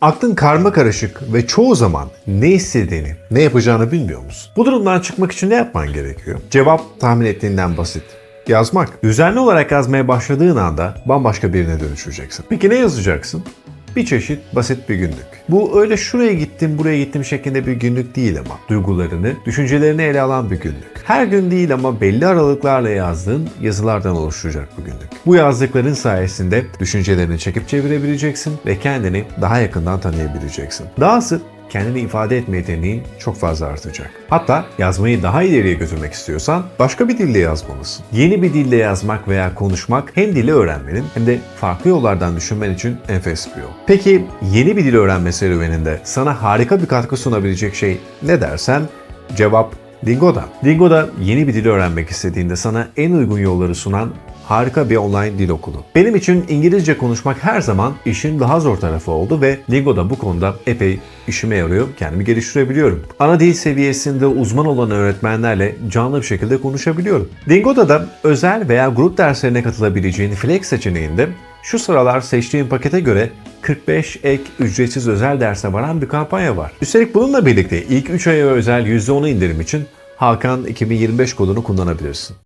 Aklın karma karışık ve çoğu zaman ne istediğini, ne yapacağını bilmiyor musun? Bu durumdan çıkmak için ne yapman gerekiyor? Cevap tahmin ettiğinden basit. Yazmak. Düzenli olarak yazmaya başladığın anda bambaşka birine dönüşeceksin. Peki ne yazacaksın? Bir çeşit basit bir günlük. Bu öyle şuraya gittim, buraya gittim şeklinde bir günlük değil ama. Duygularını, düşüncelerini ele alan bir günlük. Her gün değil ama belli aralıklarla yazdığın yazılardan oluşacak bu günlük. Bu yazdıkların sayesinde düşüncelerini çekip çevirebileceksin ve kendini daha yakından tanıyabileceksin. Dahası kendini ifade etme yeteneğin çok fazla artacak. Hatta yazmayı daha ileriye götürmek istiyorsan başka bir dille yazmalısın. Yeni bir dille yazmak veya konuşmak hem dili öğrenmenin hem de farklı yollardan düşünmen için enfes bir yol. Peki yeni bir dil öğrenme serüveninde sana harika bir katkı sunabilecek şey ne dersen cevap Dingo'da. Dingo'da yeni bir dil öğrenmek istediğinde sana en uygun yolları sunan harika bir online dil okulu. Benim için İngilizce konuşmak her zaman işin daha zor tarafı oldu ve Lingo'da bu konuda epey işime yarıyor. Kendimi geliştirebiliyorum. Ana dil seviyesinde uzman olan öğretmenlerle canlı bir şekilde konuşabiliyorum. Lingo'da da özel veya grup derslerine katılabileceğin Flex seçeneğinde şu sıralar seçtiğim pakete göre 45 ek ücretsiz özel derse varan bir kampanya var. Üstelik bununla birlikte ilk 3 aya özel %10 indirim için Hakan 2025 kodunu kullanabilirsin.